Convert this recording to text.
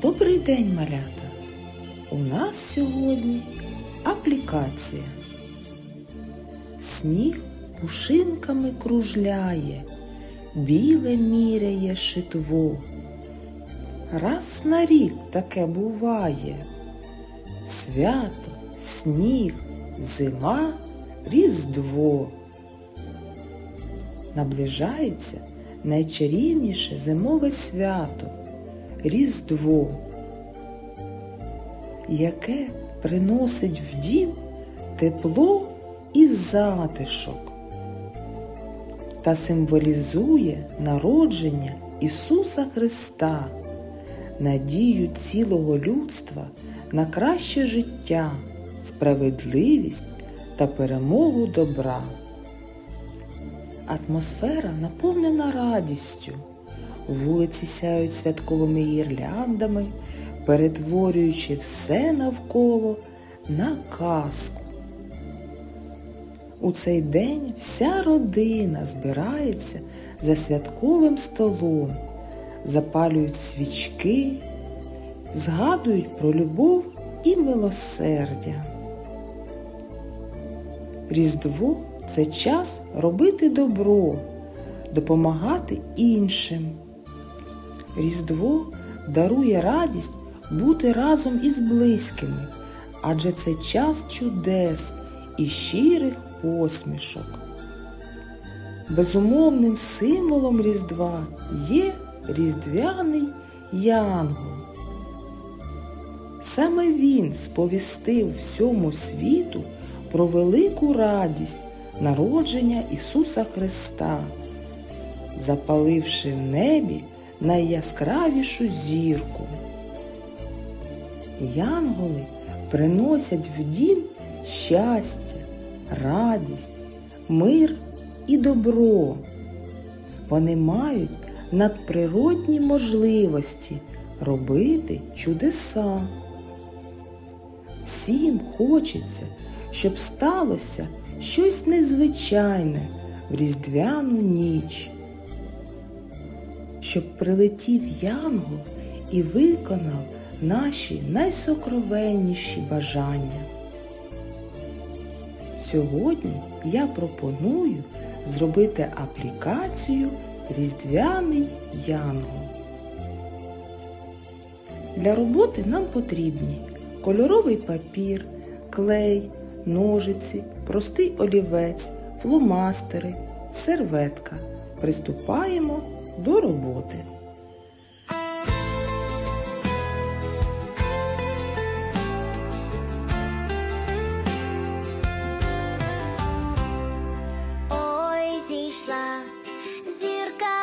Добрий день, малята! У нас сьогодні аплікація. Сніг пушинками кружляє, біле міряє шитво. Раз на рік таке буває. Свято, сніг, зима, різдво. Наближається найчарівніше зимове свято Різдво, яке приносить в дім тепло і затишок та символізує народження Ісуса Христа, надію цілого людства на краще життя, справедливість та перемогу добра. Атмосфера наповнена радістю. Вулиці сяють святковими гірляндами, перетворюючи все навколо на казку. У цей день вся родина збирається за святковим столом, запалюють свічки, згадують про любов і милосердя. Різдво це час робити добро, допомагати іншим. Різдво дарує радість бути разом із близькими, адже це час чудес і щирих посмішок. Безумовним символом Різдва є різдвяний янгол. Саме він сповістив всьому світу про велику радість народження Ісуса Христа, запаливши в небі найяскравішу зірку. Янголи приносять в дім щастя, радість, мир і добро. Вони мають надприродні можливості робити чудеса. Всім хочеться, щоб сталося щось незвичайне в різдвяну ніч щоб прилетів янгол і виконав наші найсокровенніші бажання. Сьогодні я пропоную зробити аплікацію Різдвяний Янгол. Для роботи нам потрібні кольоровий папір, клей, ножиці, простий олівець, фломастери, серветка. Приступаємо до роботи. Ой, зійшла зірка